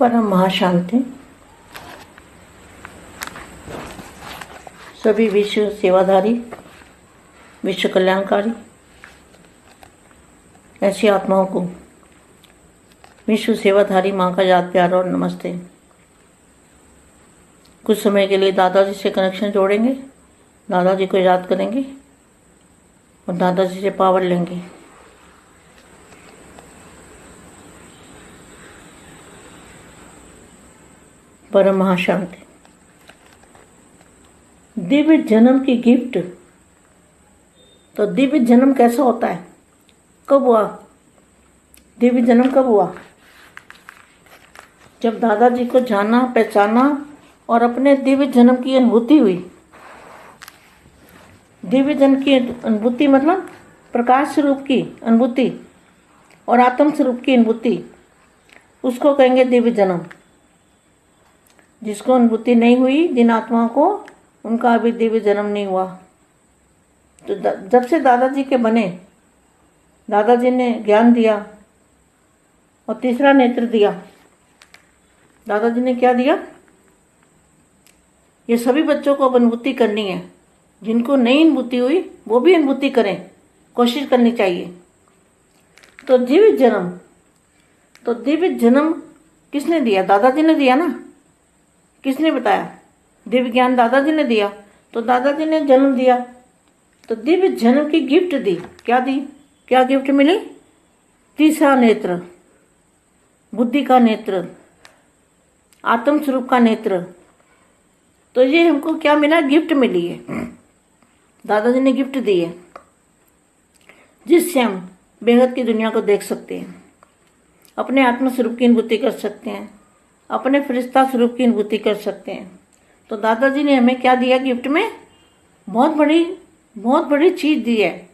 परम महाशांति सभी विश्व सेवाधारी, विश्व कल्याणकारी, ऐसी आत्माओं को विश्व सेवाधारी माँ का याद प्यार और नमस्ते। कुछ समय के लिए दादाजी से कनेक्शन जोड़ेंगे, दादाजी को याद करेंगे और दादाजी से पावर लेंगे। परम महाशांति दिव्य जन्म की गिफ्ट। तो दिव्य जन्म कैसा होता है? कब हुआ? दिव्य जन्म कब हुआ? जब दादाजी को जाना, पहचाना और अपने दिव्य जन्म की अनुभूति हुई। दिव्य जन्म की अनुभूति मतलब प्रकाश स्वरूप की अनुभूति और आत्म स्वरूप की अनुभूति। उसको कहेंगे दिव्य जन्म। जिसको अनुभूति नहीं हुई, जिन आत्माओं को, उनका अभी दिव्य जन्म नहीं हुआ। तो जब से दादाजी के बने, दादाजी ने ज्ञान दिया और तीसरा नेत्र दिया, दादाजी ने क्या दिया? ये सभी बच्चों को अब अनुभूति करनी है। जिनको नई अनुभूति हुई, वो भी अनुभूति करें। कोशिश करनी चाहिए। तो दिव्य जन्म तो दिव्य जन्म किसने दिया? दादाजी ने दिया ना? किसने बताया? दिव्य ज्ञान दादाजी ने दिया। तो दादाजी ने जन्म दिया। तो दिव्य जन्म की गिफ्ट दी। क्या दी? क्या गिफ्ट मिली? तीसरा नेत्र। बुद्धि का नेत्र। आत्म स्वरूप का नेत्र। तो ये हमको क्या मिला? गिफ्ट मिली है। दादाजी ने गिफ्ट दी है। जिससे हम बेहद की दुनिया को देख सकते हैं, अपने आत्म स्वरूप की अनुभूति कर सकते हैं अपने फरिश्ता स्वरूप की अनुभूति कर सकते हैं। तो दादाजी ने हमें क्या दिया गिफ्ट में? बहुत बड़ी बहुत बड़ी चीज़ दी है।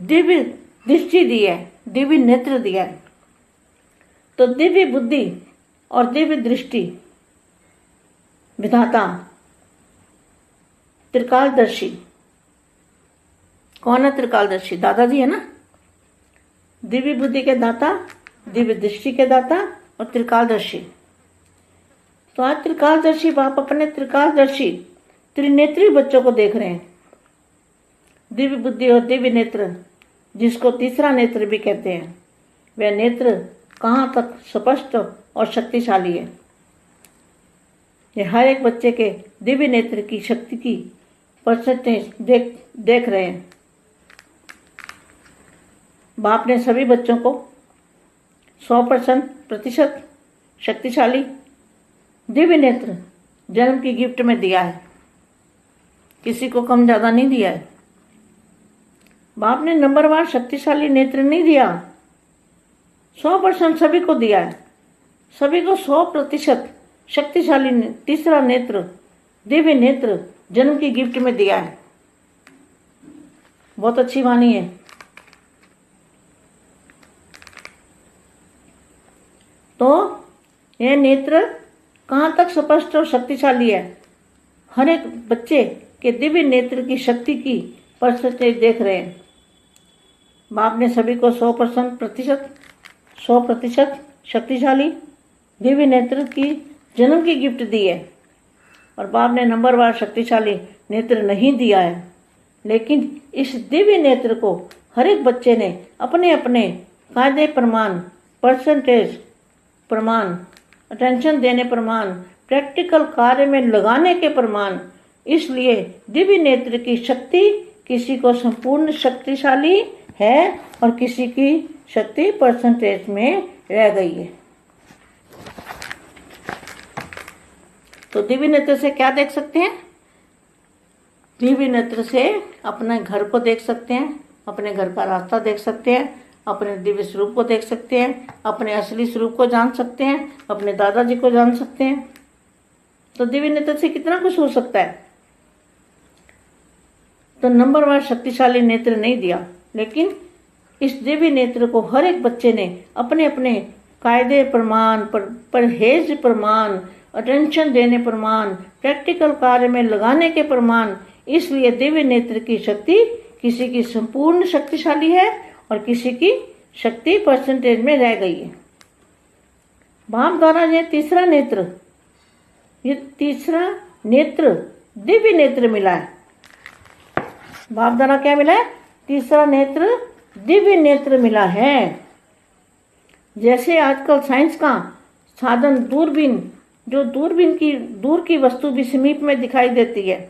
दिव्य दृष्टि दी है, दिव्य नेत्र दिया है। तो दिव्य बुद्धि और दिव्य दृष्टि, विधाता, त्रिकालदर्शी। कौन है त्रिकालदर्शी? दादाजी है ना? दिव्य बुद्धि के दाता, दिव्य दृष्टि के दाता और त्रिकालदर्शी। तो आज त्रिकालदर्शी, बाप अपने त्रिकालदर्शी, त्रिनेत्री बच्चों को देख रहे हैं। दिव्य बुद्धि और दिव्य नेत्र, जिसको तीसरा नेत्र भी कहते हैं। वह नेत्र कहाँ तक स्पष्ट और शक्तिशाली है? ये हर एक बच्चे के दिव्य नेत्र की शक्ति की परसेंटेज देख देख रहे हैं। बाप ने सभी बच्चों को सौ परसेंट प्रतिशत शक्तिशाली दिव्य नेत्र जन्म की गिफ्ट में दिया है। किसी को कम ज़्यादा नहीं दिया है। बाप ने नंबरवार शक्तिशाली नेत्र नहीं दिया। सौ परसेंट सभी को दिया है। सभी को सौ प्रतिशत शक्तिशाली ने- तीसरा नेत्र, दिव्य नेत्र जन्म की गिफ्ट में दिया है। बहुत अच्छी वाणी है। तो यह नेत्र कहाँ तक स्पष्ट और शक्तिशाली है? हर एक बच्चे के दिव्य नेत्र की शक्ति की परसेंटेज देख रहे हैं। बाप ने सभी को सौ परसेंट प्रतिशत, सौ प्रतिशत शक्तिशाली दिव्य नेत्र की जन्म की गिफ्ट दी है। और बाप ने नंबर नंबरवार शक्तिशाली नेत्र नहीं दिया है। लेकिन इस दिव्य नेत्र को हर एक बच्चे ने अपने अपने कायदे प्रमाण परसेंटेज प्रमाण अटेंशन देने प्रमाण प्रैक्टिकल कार्य में लगाने के प्रमाण, इसलिए दिव्य नेत्र की शक्ति किसी को संपूर्ण शक्तिशाली है और किसी की शक्ति परसेंटेज में रह गई है। तो दिव्य नेत्र से क्या देख सकते हैं? दिव्य नेत्र से अपने घर को देख सकते हैं, अपने घर का रास्ता देख सकते हैं अपने दिव्य स्वरूप को देख सकते हैं, अपने असली स्वरूप को जान सकते हैं, अपने दादाजी को जान सकते हैं। तो दिव्य नेत्र से कितना कुछ हो सकता है? तो नंबरवार शक्तिशाली नेत्र नहीं दिया, लेकिन इस दिव्य नेत्र को हर एक बच्चे ने अपने अपने कायदे प्रमाण पर, परहेज प्रमाण अटेंशन देने प्रमाण प्रैक्टिकल कार्य में लगाने के प्रमाण, इसलिए दिव्य नेत्र की शक्ति किसी की संपूर्ण शक्तिशाली है और किसी की शक्ति परसेंटेज में रह गई है। बाप द्वारा ये तीसरा नेत्र, ये तीसरा नेत्र, दिव्य नेत्र मिला है। बाप द्वारा क्या मिला है? तीसरा नेत्र, दिव्य नेत्र मिला है। जैसे आजकल साइंस का साधन दूरबीन, जो दूरबीन की, दूर की वस्तु भी समीप में दिखाई देती है,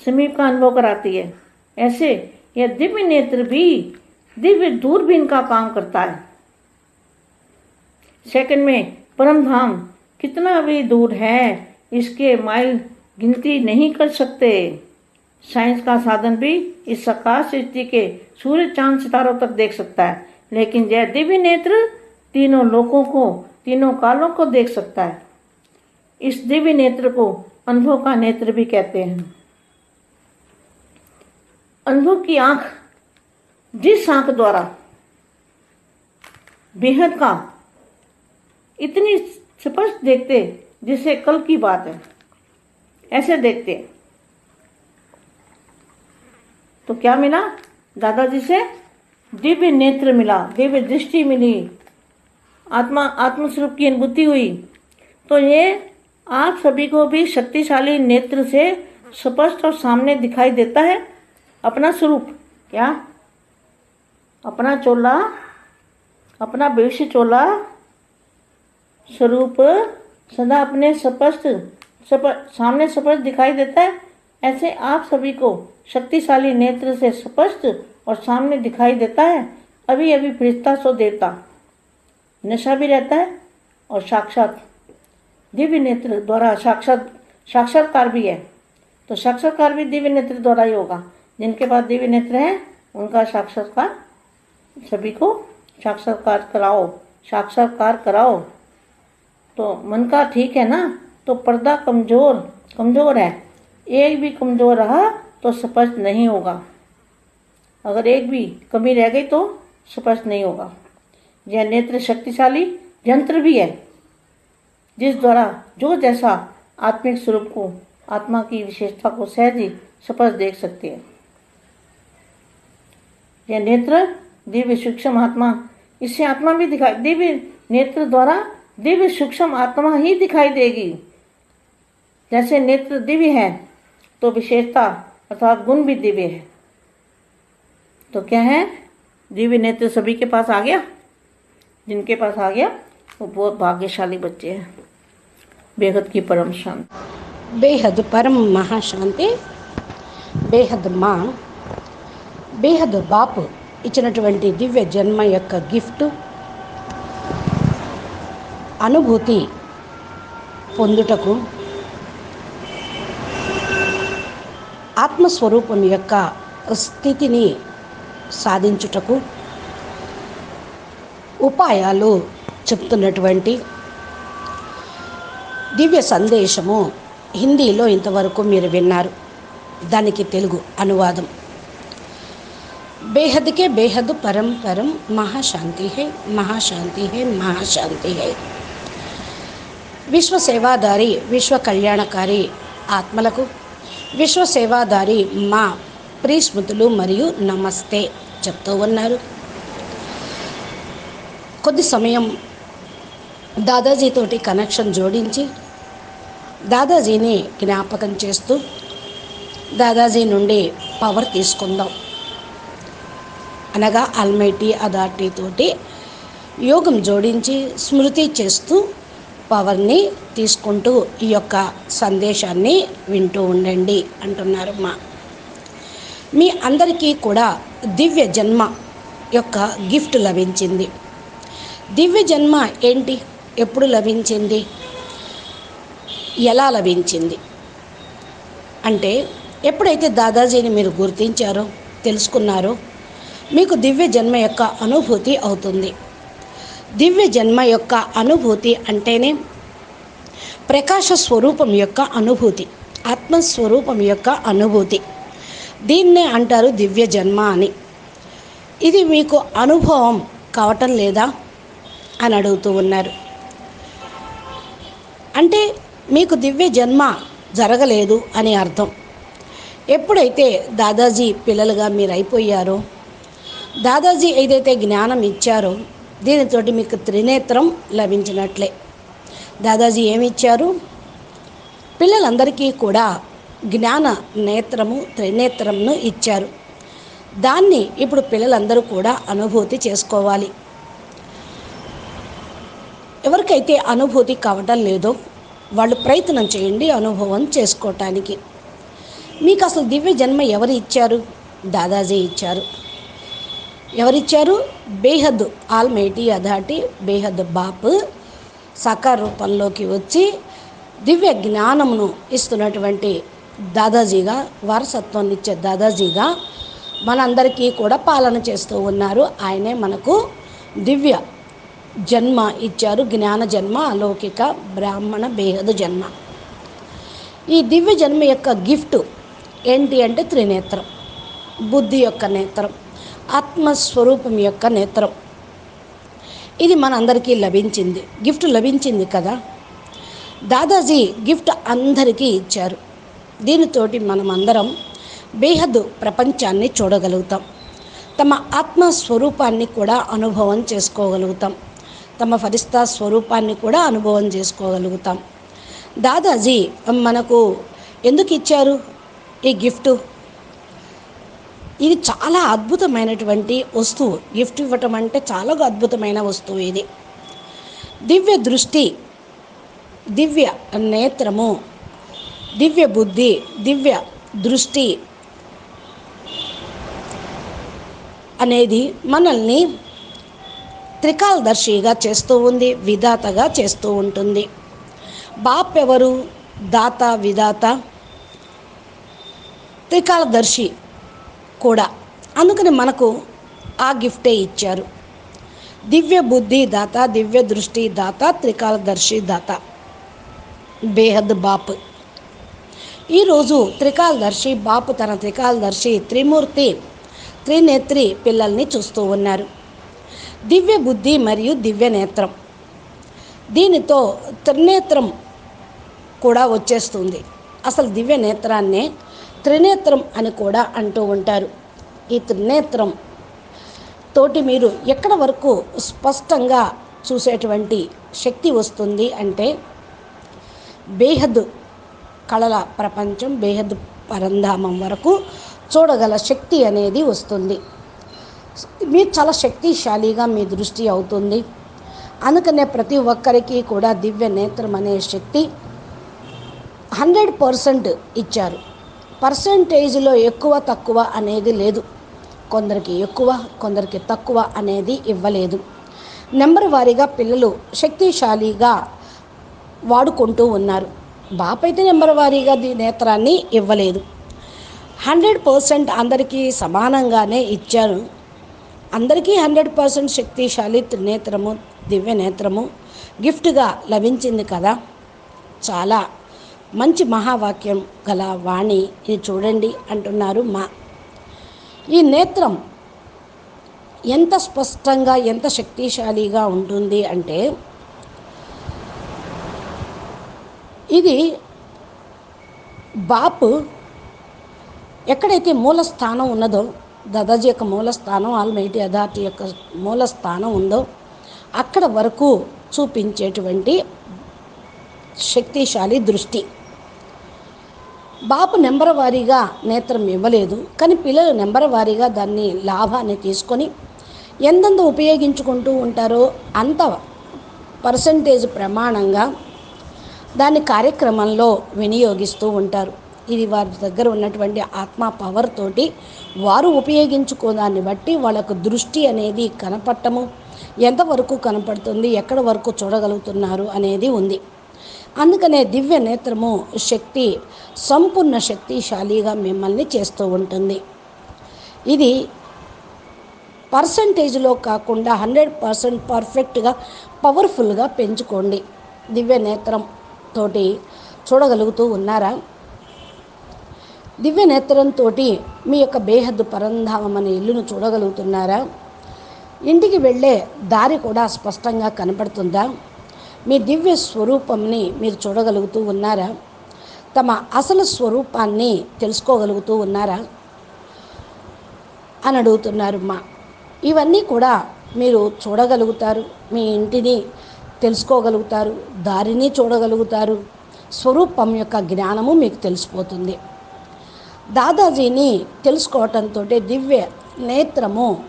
समीप का अनुभव कराती है, ऐसे यह दिव्य नेत्र भी दिव्य दूरबीन का काम करता है। सेकंड में परम धाम कितना भी दूर है, इसके माइल गिनती नहीं कर सकते। साइंस का साधन भी इस आकाश सृष्टि के सूर्य चाँद सितारों तक देख सकता है। लेकिन यह दिव्य नेत्र तीनों लोकों को, तीनों कालों को देख सकता है। इस दिव्य नेत्र को अनुभव का नेत्र भी कहते हैं। अनुभव की आँख जिस आँख द्वारा बेहद का इतनी स्पष्ट देखते जिसे कल की बात है, ऐसे देखते। तो क्या मिला? दादाजी से दिव्य नेत्र मिला, दिव्य दृष्टि मिली। आत्मा, आत्मस्वरूप की अनुभूति हुई। तो ये आप सभी को भी शक्तिशाली नेत्र से स्पष्ट और सामने दिखाई देता है अपना स्वरूप, क्या? अपना चोला, अपना भविष्य चोला स्वरूप सदा अपने स्पष्ट स्पष्ट सामने स्पष्ट दिखाई देता है। ऐसे आप सभी को शक्तिशाली नेत्र से स्पष्ट और सामने दिखाई देता है। अभी अभी फरिश्ता सो देता नशा भी रहता है और साक्षात, दिव्य नेत्र द्वारा साक्षात, साक्षात्कार भी है। तो साक्षात्कार भी दिव्य नेत्र द्वारा ही होगा। जिनके पास दिव्य नेत्र है, उनका साक्षात्कार सभी को साक्षात्कार कराओ साक्षात्कार कराओ। तो मन का ठीक है ना? तो पर्दा कमज़ोर कमज़ोर है। एक भी कमज़ोर रहा तो स्पष्ट नहीं होगा। अगर एक भी कमी रह गई तो स्पष्ट नहीं होगा। यह नेत्र शक्तिशाली यंत्र भी है, जिस द्वारा जो जैसा आत्मिक स्वरूप को, आत्मा की विशेषता को सहज ही स्पष्ट देख सकते हैं। यह नेत्र दिव्य सूक्ष्म आत्मा। इससे आत्मा भी दिखाई, दिव्य नेत्र द्वारा दिव्य सूक्ष्म आत्मा ही दिखाई देगी। जैसे नेत्र दिव्य है तो विशेषता अर्थात गुण भी दिव्य है। तो क्या है? दिव्य नेत्र सभी के पास आ गया। जिनके पास आ गया, वो बहुत भाग्यशाली बच्चे हैं। बेहद की परम शांति। बेहद परम महाशांति, बेहद माँ, बेहद बाप ఇచ్చినటువంటి దివ్య జన్మ యొక్క గిఫ్ట్ అనుభూతి పొందుటకు ఆత్మస్వరూపం యొక్క స్థితిని సాధించుటకు ఉపాయాలు చెప్తున్నటువంటి దివ్య సందేశము హిందీలో ఇంతవరకు మీరు విన్నారు. దానికి తెలుగు అనువాదం. बेहद के बेहद परम परम महाशांति है महाशांति है महाशांति है విశ్వ సేవాదారి విశ్వ కళ్యాణకారి ఆత్మలకు విశ్వ సేవాదారి మా ప్రీస్మృతులు మరియు నమస్తే చెప్తూ ఉన్నారు కొద్ది సమయం దాదాజీతోటి కనెక్షన్ జోడించి దాదాజీని జ్ఞాపకం చేస్తూ దాదాజీ నుండి పవర్ తీసుకుందాం అనగా అల్మైటీ అథార్టీ తోటి యోగం జోడించి స్మృతి చేస్తూ పవర్ని తీసుకుంటూ ఈ యొక్క సందేశాన్ని వింటూ ఉండండి అంటున్నారు మా. మీ అందరికీ కూడా దివ్య జన్మ యొక్క గిఫ్ట్ లభించింది. దివ్య జన్మ ఏంటి? ఎప్పుడు లభించింది? ఎలా లభించింది? అంటే ఎప్పుడైతే దాదాజీని మీరు గుర్తించారో తెలుసుకున్నారో మీకు దివ్య జన్మ యొక్క అనుభూతి అవుతుంది. దివ్య జన్మ యొక్క అనుభూతి అంటేనే ప్రకాశ స్వరూపం యొక్క అనుభూతి ఆత్మస్వరూపం యొక్క అనుభూతి. దీన్నే అంటారు దివ్య జన్మ అని. ఇది మీకు అనుభవం కావటం లేదా అని అడుగుతూ ఉన్నారు. అంటే మీకు దివ్య జన్మ జరగలేదు అని అర్థం. ఎప్పుడైతే దాదాజీ పిల్లలుగా మీరు అయిపోయారో దాదాజీ ఏదైతే జ్ఞానం ఇచ్చారో దీనితోటి మీకు త్రినేత్రం లభించినట్లే. దాదాజీ ఏమి ఇచ్చారు పిల్లలందరికీ కూడా జ్ఞాన నేత్రము త్రినేత్రంను ఇచ్చారు. దాన్ని ఇప్పుడు పిల్లలందరూ కూడా అనుభూతి చేసుకోవాలి. ఎవరికైతే అనుభూతి కావటం లేదో వాళ్ళు ప్రయత్నం చేయండి అనుభవం చేసుకోవటానికి మీకు అసలు దివ్య జన్మ ఎవరు ఇచ్చారు? దాదాజీ ఇచ్చారు. ఎవరిచ్చారు? బేహద్ ఆల్మేటి అధాటి బేహద్ బాప్ సాకార రూపంలోకి వచ్చి దివ్య జ్ఞానమును ఇస్తున్నటువంటి దాదాజీగా వారసత్వాన్ని ఇచ్చే దాదాజీగా మనందరికీ కూడా పాలన చేస్తూ ఉన్నారు. ఆయనే మనకు దివ్య జన్మ ఇచ్చారు. జ్ఞాన జన్మ అలౌకిక బ్రాహ్మణ బేహద జన్మ. ఈ దివ్య జన్మ యొక్క గిఫ్ట్ ఏంటి అంటే త్రినేత్రం బుద్ధి యొక్క నేత్రం. ఆత్మస్వరూపం యొక్క నేత్రం. ఇది మనందరికీ లభించింది. గిఫ్ట్ లభించింది కదా? దాదాజీ గిఫ్ట్ అందరికీ ఇచ్చారు. దీనితోటి మనం అందరం బేహద్దు ప్రపంచాన్ని చూడగలుగుతాం. తమ ఆత్మ స్వరూపాన్ని కూడా అనుభవం చేసుకోగలుగుతాం. తమ ఫరిస్తా స్వరూపాన్ని కూడా అనుభవం చేసుకోగలుగుతాం. దాదాజీ మనకు ఎందుకు ఇచ్చారు ఈ గిఫ్ట్? ఇది చాలా అద్భుతమైనటువంటి వస్తువు. గిఫ్ట్ ఇవ్వటం అంటే చాలా అద్భుతమైన వస్తువు ఇది. దివ్య దృష్టి దివ్య నేత్రము దివ్య బుద్ధి దివ్య దృష్టి అనేది మనల్ని త్రికాలదర్శిగా చేస్తూ ఉంది విధాతగా చేస్తూ ఉంటుంది. బాప్ ఎవరు దాత విధాత. త్రికాలదర్శి కూడా. అందుకని మనకు ఆ గిఫ్టే ఇచ్చారు. దివ్య బుద్ధి దాత దివ్య దృష్టి దాత త్రికాలదర్శి దాత. బేహద్ బాప్. ఈరోజు త్రికాలదర్శి బాపు తన త్రికాలదర్శి త్రిమూర్తి త్రినేత్రి పిల్లల్ని చూస్తూ ఉన్నారు. దివ్య బుద్ధి మరియు దివ్య నేత్రం. దీనితో త్రినేత్రం కూడా వచ్చేస్తుంది. అసలు దివ్య నేత్రాన్నే త్రినేత్రం అని కూడా అంటూ ఉంటారు. ఈ త్రినేత్రం తోటి మీరు ఎక్కడ వరకు స్పష్టంగా చూసేటువంటి శక్తి వస్తుంది అంటే బేహద్ కళల ప్రపంచం బేహద్ పరంధామం వరకు చూడగల శక్తి అనేది వస్తుంది. మీరు చాలా శక్తిశాలిగా మీ దృష్టి అవుతుంది. అందుకనే ప్రతి ఒక్కరికి కూడా దివ్య నేత్రం అనే శక్తి హండ్రెడ్ పర్సెంట్ ఇచ్చారు. పర్సంటేజ్లో ఎక్కువ తక్కువ అనేది లేదు. కొందరికి ఎక్కువ కొందరికి తక్కువ అనేది ఇవ్వలేదు. నెంబర్ వారీగా పిల్లలు శక్తిశాలిగా వాడుకుంటూ ఉన్నారు. బాపైతే నెంబర్ వారీగా దీ నేత్రాన్ని ఇవ్వలేదు. హండ్రెడ్ పర్సెంట్ అందరికీ సమానంగానే ఇచ్చారు. అందరికీ హండ్రెడ్ పర్సెంట్ శక్తిశాలి త్రినేత్రము దివ్య నేత్రము గిఫ్ట్గా లభించింది కదా. చాలా మంచి మహావాక్యం గల వాణి ఇది చూడండి అంటున్నారు మా. ఈ నేత్రం ఎంత స్పష్టంగా ఎంత శక్తిశాలిగా ఉంటుంది అంటే ఇది బాపు ఎక్కడైతే మూల స్థానం ఉన్నదో దాదాజీ యొక్క మూల స్థానం ఆల్మైటీ అథారిటీ యొక్క మూల స్థానం ఉందో అక్కడ వరకు చూపించేటువంటి శక్తిశాలి దృష్టి. బాపు నెంబర్ వారీగా నేత్రం ఇవ్వలేదు కానీ పిల్లలు నెంబర్ వారీగా దాన్ని లాభాన్ని తీసుకొని ఎంతెంత ఉపయోగించుకుంటూ ఉంటారో అంత పర్సంటేజ్ ప్రమాణంగా దాన్ని కార్యక్రమంలో వినియోగిస్తూ ఉంటారు. ఇది వారి దగ్గర ఉన్నటువంటి ఆత్మ పవర్ తోటి వారు ఉపయోగించుకోదాన్ని బట్టి వాళ్ళకు దృష్టి అనేది కనపడటము ఎంతవరకు కనపడుతుంది ఎక్కడ వరకు చూడగలుగుతున్నారు అనేది ఉంది. అందుకనే దివ్య నేత్రము శక్తి సంపూర్ణ శక్తిశాలిగా మిమ్మల్ని చేస్తూ ఉంటుంది. ఇది పర్సంటేజ్లో కాకుండా హండ్రెడ్ పర్సెంట్ పర్ఫెక్ట్గా పవర్ఫుల్గా పెంచుకోండి. దివ్య నేత్రం తోటి చూడగలుగుతూ ఉన్నారా? దివ్య నేత్రంతో మీ యొక్క బేహద్దు పరంధామం అనే ఇల్లును చూడగలుగుతున్నారా? ఇంటికి వెళ్ళే దారి కూడా స్పష్టంగా కనపడుతుందా? మీ దివ్య స్వరూపంని మీరు చూడగలుగుతూ ఉన్నారా? తమ అసలు స్వరూపాన్ని తెలుసుకోగలుగుతూ ఉన్నారా? అని అడుగుతున్నారు మా ఇవన్నీ కూడా మీరు చూడగలుగుతారు. మీ ఇంటిని తెలుసుకోగలుగుతారు. దారిని చూడగలుగుతారు. స్వరూపం యొక్క జ్ఞానము మీకు తెలిసిపోతుంది. దాదాజీని తెలుసుకోవటంతో దివ్య నేత్రము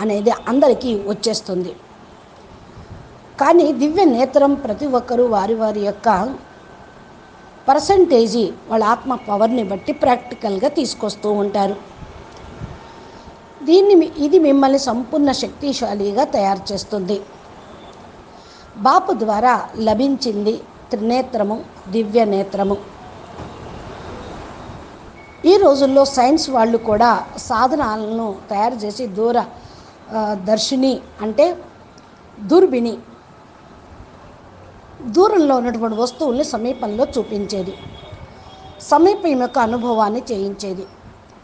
అనేది అందరికీ వచ్చేస్తుంది. కానీ దివ్య నేత్రం ప్రతి ఒక్కరూ వారి వారి యొక్క పర్సంటేజీ వాళ్ళ ఆత్మ పవర్ని బట్టి ప్రాక్టికల్గా తీసుకొస్తూ ఉంటారు. దీన్ని ఇది మిమ్మల్ని సంపూర్ణ శక్తిశాలిగా తయారు చేస్తుంది. బాపు ద్వారా లభించింది త్రినేత్రము దివ్య నేత్రము. ఈ రోజుల్లో సైన్స్ వాళ్ళు కూడా సాధనాలను తయారు చేసి దూర దర్శిని అంటే దూర్బిని దూరంలో ఉన్నటువంటి వస్తువుల్ని సమీపంలో చూపించేది. సమీపం యొక్క అనుభవాన్ని చేయించేది.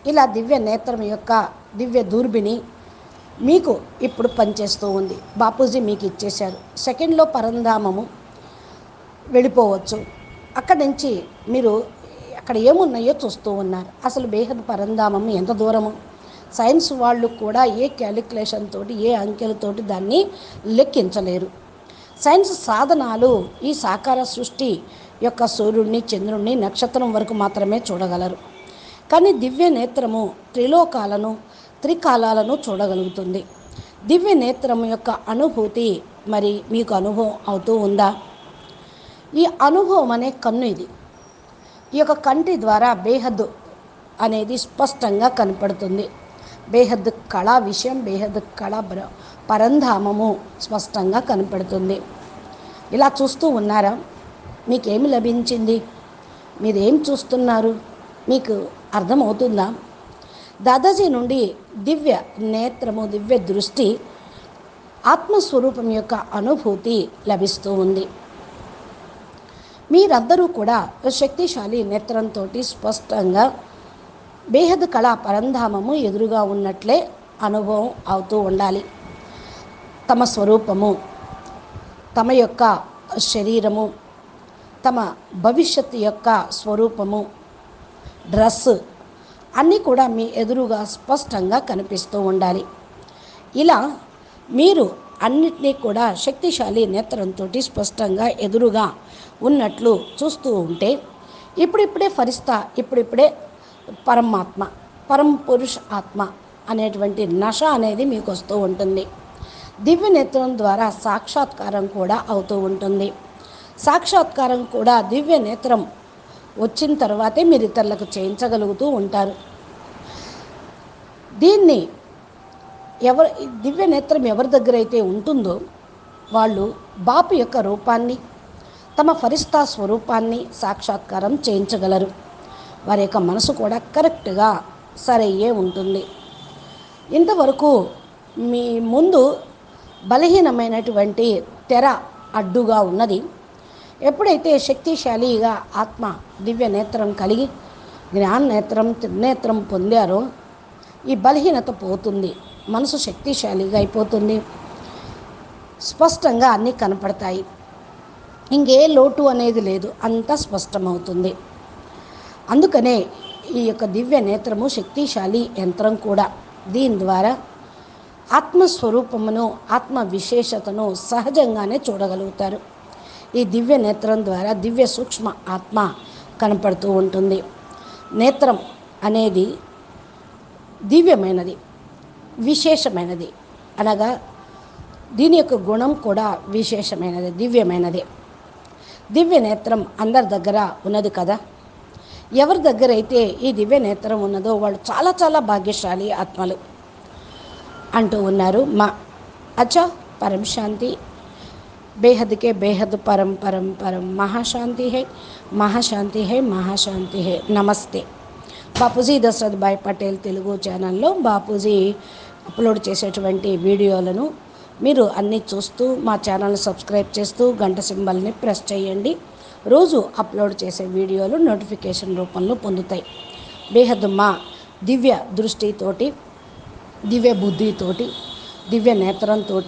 ఇలా దివ్య నేత్రం యొక్క దివ్య దూర్బిని మీకు ఇప్పుడు పనిచేస్తూ ఉంది. బాపూజీ మీకు ఇచ్చేశారు. సెకండ్లో పరంధామము వెళ్ళిపోవచ్చు. అక్కడి నుంచి మీరు అక్కడ ఏమున్నాయో చూస్తూ ఉన్నారు. అసలు బేహద్ పరంధామం ఎంత దూరము? సైన్స్ వాళ్ళు కూడా ఏ క్యాలిక్యులేషన్ తోటి ఏ అంకెలతోటి దాన్ని లెక్కించలేరు. సైన్స్ సాధనాలు ఈ సాకార సృష్టి యొక్క సూర్యుడిని చంద్రుడిని నక్షత్రం వరకు మాత్రమే చూడగలరు. కానీ దివ్య నేత్రము త్రిలోకాలను త్రికాలాలను చూడగలుగుతుంది. దివ్య నేత్రం యొక్క అనుభూతి మరి మీకు అనుభవం అవుతూ ఉందా? ఈ అనుభవం అనే కన్ను ఇది. ఈ యొక్క కంటి ద్వారా బేహద్దు అనేది స్పష్టంగా కనపడుతుంది. బేహద్దు కళా విషయం బేహద్దు కళ పరంధామము స్పష్టంగా కనపడుతుంది. ఇలా చూస్తూ ఉన్నారా? మీకేమి లభించింది? మీరేం చూస్తున్నారు? మీకు అర్థమవుతుందా? దాదాజీ నుండి దివ్య నేత్రము దివ్య దృష్టి ఆత్మస్వరూపం యొక్క అనుభూతి లభిస్తూ ఉంది. మీరందరూ కూడా శక్తిశాలి నేత్రంతో స్పష్టంగా బేహద్ కళా పరంధామము ఎదురుగా ఉన్నట్లే అనుభవం అవుతూ ఉండాలి. తమ స్వరూపము. తమ యొక్క శరీరము తమ భవిష్యత్తు యొక్క స్వరూపము డ్రెస్ అన్నీ కూడా మీ ఎదురుగా స్పష్టంగా కనిపిస్తూ ఉండాలి. ఇలా మీరు అన్నిటినీ కూడా శక్తిశాలి నేత్రంతో స్పష్టంగా ఎదురుగా ఉన్నట్లు చూస్తూ ఉంటే ఇప్పుడిప్పుడే ఫరిస్తా ఇప్పుడిప్పుడే పరమాత్మ పరం పురుష్ ఆత్మ అనేటువంటి నష అనేది మీకు వస్తూ ఉంటుంది. దివ్య నేత్రం ద్వారా సాక్షాత్కారం కూడా అవుతూ ఉంటుంది. సాక్షాత్కారం కూడా దివ్య నేత్రం వచ్చిన తర్వాతే మీరు ఇతరులకు చేయించగలుగుతూ ఉంటారు. దీన్ని ఎవరు దివ్య నేత్రం ఎవరి దగ్గర అయితే ఉంటుందో వాళ్ళు బాపు యొక్క రూపాన్ని తమ ఫరిస్తా స్వరూపాన్ని సాక్షాత్కారం చేయించగలరు. వారి యొక్క మనసు కూడా కరెక్ట్గా సరయ్యే ఉంటుంది. ఇంతవరకు మీ ముందు బలహీనమైనటువంటి తెర అడ్డుగా ఉన్నది. ఎప్పుడైతే శక్తిశాలిగా ఆత్మ దివ్య నేత్రం కలిగి జ్ఞాన నేత్రం త్రినేత్రం పొందారో ఈ బలహీనత పోతుంది. మనసు శక్తిశాలిగా అయిపోతుంది. స్పష్టంగా అన్నీ కనపడతాయి. ఇంకే లోటు అనేది లేదు. అంతా స్పష్టమవుతుంది. అందుకనే ఈ యొక్క దివ్య నేత్రము శక్తిశాలి యంత్రం కూడా దీని ద్వారా ఆత్మస్వరూపమును ఆత్మ విశేషతను సహజంగానే చూడగలుగుతారు. ఈ దివ్య నేత్రం ద్వారా దివ్య సూక్ష్మ ఆత్మ కనపడుతూ ఉంటుంది. నేత్రం అనేది దివ్యమైనది విశేషమైనది. అనగా దీని యొక్క గుణం కూడా విశేషమైనది దివ్యమైనది. దివ్య నేత్రం అందరి దగ్గర ఉన్నది కదా? ఎవరి దగ్గర అయితే ఈ దివ్య నేత్రం ఉన్నదో వాళ్ళు చాలా చాలా భాగ్యశాలి ఆత్మలు. అంటూ ఉన్నారు. మా అచ్చా పరం శాంతి. బేహద్కే బేహద్ పరం పరం పరం. మహాశాంతి హై మహాశాంతి హై మహాశాంతి హై. నమస్తే. బాపూజీ దశరథ్ భాయ్ పటేల్ తెలుగు ఛానల్లో బాపూజీ అప్లోడ్ చేసేటువంటి వీడియోలను మీరు అన్నీ చూస్తూ మా ఛానల్ సబ్స్క్రైబ్ చేస్తూ గంట సింబల్ని ప్రెస్ చేయండి. రోజు అప్లోడ్ చేసే వీడియోలు నోటిఫికేషన్ రూపంలో పొందుతాయి. బేహద్ మా దివ్య దృష్టితోటి దివ్య బుద్ధితోటి దివ్య నేత్రంతో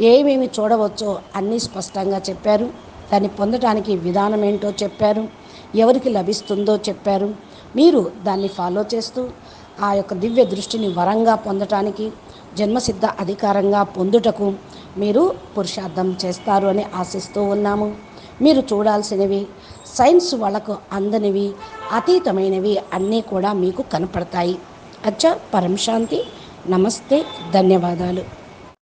ఏమేమి చూడవచ్చో అన్నీ స్పష్టంగా చెప్పారు. దాన్ని పొందడానికి విధానం ఏంటో చెప్పారు. ఎవరికి లభిస్తుందో చెప్పారు. మీరు దాన్ని ఫాలో చేస్తూ ఆ యొక్క దివ్య దృష్టిని వరంగా పొందటానికి జన్మసిద్ధ అధికారంగా పొందుటకు మీరు పురుషార్థం చేస్తారు అని ఆశిస్తూ ఉన్నాము. మీరు చూడాల్సినవి సైన్స్ వాళ్ళకు అందనివి అతీతమైనవి అన్నీ కూడా మీకు కనపడతాయి. అచ్చా పరం శాంతి నమస్తే ధన్యవాదాలు.